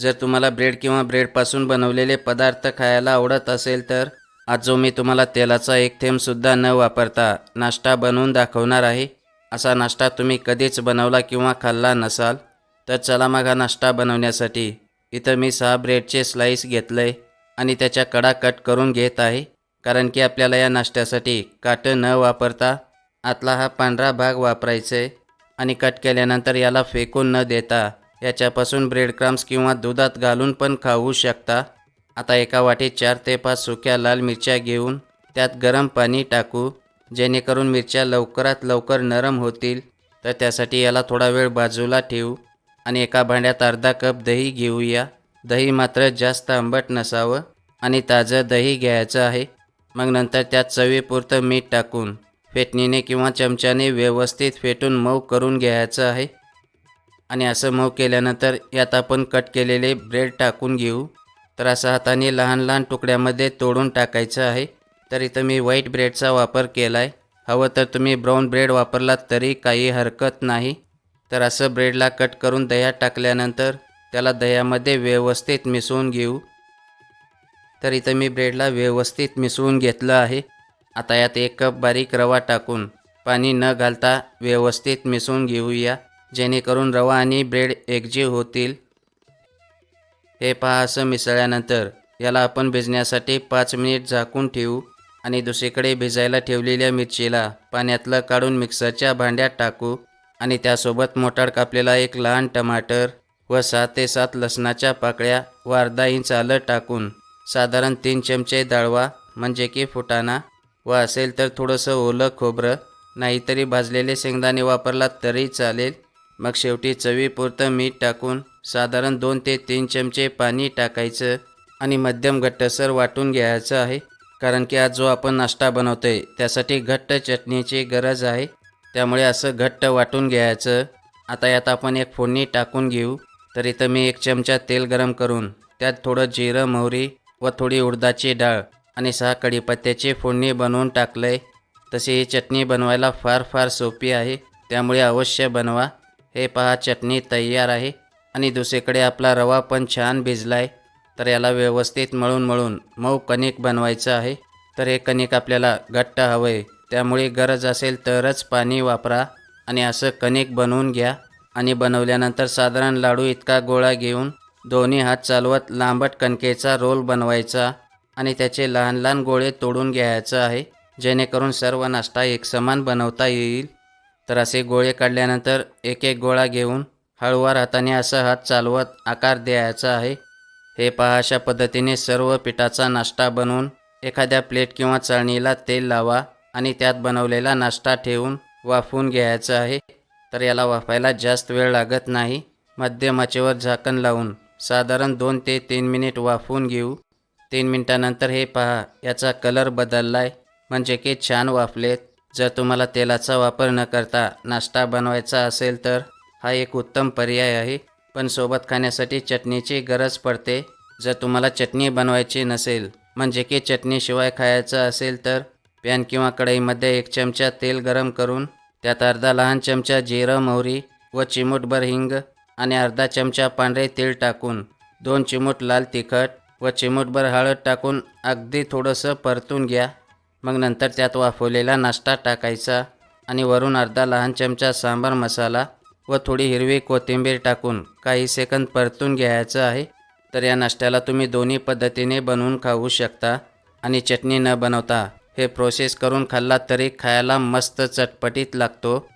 जर तुम्हाला ब्रेड किंवा ब्रेडपासून बनवलेले पदार्थ खायला आवडत असेल तर आज जो मी तुम्हाला तेलाचा एक थेंबसुद्धा न वापरता नाश्ता बनवून दाखवणार आहे असा नाश्ता तुम्ही कधीच बनवला किंवा खाल्ला नसाल तर चला मग हा नाश्ता बनवण्यासाठी. इथं मी सहा ब्रेडचे स्लाईस घेतलं आहे आणि त्याच्या कडा कट करून घेत आहे कारण की आपल्याला या नाश्त्यासाठी काटं न वापरता आतला हा पांढरा भाग वापरायचा आहे आणि कट केल्यानंतर याला फेकून न देता याच्यापासून ब्रेड क्रम्स किंवा दुधात घालून पण खाऊ शकता. आता एका वाटीत चार ते पाच सुक्या लाल मिरच्या घेऊन त्यात गरम पाणी टाकू. जेणेकरून मिरच्या लवकरात लवकर नरम होतील. तर त्यासाठी याला थोडा वेळ बाजूला ठेवू आणि एका भांड्यात अर्धा कप दही घेऊया. दही मात्र जास्त आंबट नसावं आणि ताजं दही घ्यायचं आहे. मग नंतर त्यात चवीपुरतं मीठ टाकून फेटणीने किंवा चमच्याने व्यवस्थित फेटून मऊ करून घ्यायचं आहे. आणि असं मऊ केल्यानंतर यात आपण कट केलेले ब्रेड टाकून घेऊ. तर असं हाताने लहान लहान तुकड्यामध्ये तोडून टाकायचं आहे. तर इथं मी व्हाईट ब्रेडचा वापर केला आहे हवं तर तुम्ही ब्राऊन ब्रेड वापरलात तरी काही हरकत नाही. तर असं ब्रेडला कट करून दह्यात टाकल्यानंतर त्याला दह्यामध्ये व्यवस्थित मिसळून घेऊ. तर इथं मी ब्रेडला व्यवस्थित मिसळून घेतलं आहे. आता यात एक कप बारीक रवा टाकून पाणी न घालता व्यवस्थित मिसळून घेऊया. जेणेकरून रवा आणि ब्रेड एकजीव होतील. हे पहा असं मिसळल्यानंतर याला आपण भिजण्यासाठी पाच मिनिट झाकून ठेवू आणि दुसरीकडे भिजायला ठेवलेल्या मिरचीला पाण्यातलं काढून मिक्सरच्या भांड्यात टाकू आणि त्यासोबत मोटार कापलेला एक लहान टमाटर व सहा ते सात लसणाच्या पाकळ्या व अर्धा इंच आलं टाकून साधारण तीन चमचे डाळवा म्हणजे की फुटाणा व असेल तर थोडंसं ओलं खोबरं नाहीतरी भाजलेले शेंगदाणे वापरलात तरी चालेल. मग शेवटी चवीपुरतं मीठ टाकून साधारण दोन ते तीन चमचे पाणी टाकायचं आणि मध्यम घट्टसर वाटून घ्यायचं आहे. कारण की आज जो आपण नाश्ता बनवतोय त्यासाठी घट्ट चटणीची गरज आहे. त्यामुळे असं घट्ट वाटून घ्यायचं. आता यात आपण एक फोडणी टाकून घेऊ. तर इथं मी एक चमचा तेल गरम करून त्यात थोडं जिरं मोहरी व थोडी उडदाची डाळ आणि सहा कढीपत्त्याची फोडणी बनवून टाकलंय. तशी ही चटणी बनवायला फार फार सोपी आहे. त्यामुळे अवश्य बनवा. हे पहा चटणी तयार आहे. आणि दुसरीकडे आपला रवा पण छान भिजलाय. तर याला व्यवस्थित मळून मळून मऊ कणिक बनवायचं आहे. तर हे कणिक आपल्याला घट्ट हवं आहे त्यामुळे गरज असेल तरच पाणी वापरा आणि असं कणिक बनवून घ्या. आणि बनवल्यानंतर साधारण लाडू इतका गोळा घेऊन दोन्ही हात चालवत लांबट कणकेचा रोल बनवायचा आणि त्याचे लहान लहान गोळे तोडून घ्यायचं आहे. जेणेकरून सर्व नाश्ता एकसमान बनवता येईल. तर असे गोळे काढल्यानंतर एक एक गोळा घेऊन हळूवार हाताने असं हात चालवत आकार द्यायचा आहे. हे पहा अशा पद्धतीने सर्व पिठाचा नाश्ता बनवून एखाद्या प्लेट किंवा चाळणीला तेल लावा आणि त्यात बनवलेला नाश्ता ठेवून वाफवून घ्यायचा आहे. तर याला वाफायला जास्त वेळ लागत नाही. मध्यमाचेवर झाकण लावून साधारण दोन ते तीन मिनिट वाफवून घेऊ. तीन मिनिटानंतर हे पहा याचा कलर बदललाय. म्हणजे की छान वाफलेत. जर तुम्हाला तेलाचा वापर न करता नाश्ता बनवायचा असेल तर हा एक उत्तम पर्याय आहे. पण सोबत खाण्यासाठी चटणीची गरज पडते. जर तुम्हाला चटणी बनवायची नसेल म्हणजे की चटणीशिवाय खायचं असेल तर पॅन किंवा कढईमध्ये एक चमचा तेल गरम करून त्यात अर्धा लहान चमचा जिरं मोहरी व चिमूटभर हिंग आणि अर्धा चमचा पांढरे तेल टाकून दोन चिमूट लाल तिखट व चिमूटभर हळद टाकून अगदी थोडंसं परतून घ्या. मग नंतर त्यात वाफवलेला नाश्ता टाकायचा आणि वरून अर्धा लहान चमचा सांबार मसाला व थोडी हिरवी कोथिंबीर टाकून काही सेकंद परतून घ्यायचं आहे. तर या नाश्त्याला तुम्ही दोन्ही पद्धतीने बनवून खाऊ शकता आणि चटणी न बनवता हे प्रोसेस करून खाल्ला तरी खायला मस्त चटपटीत लागतो.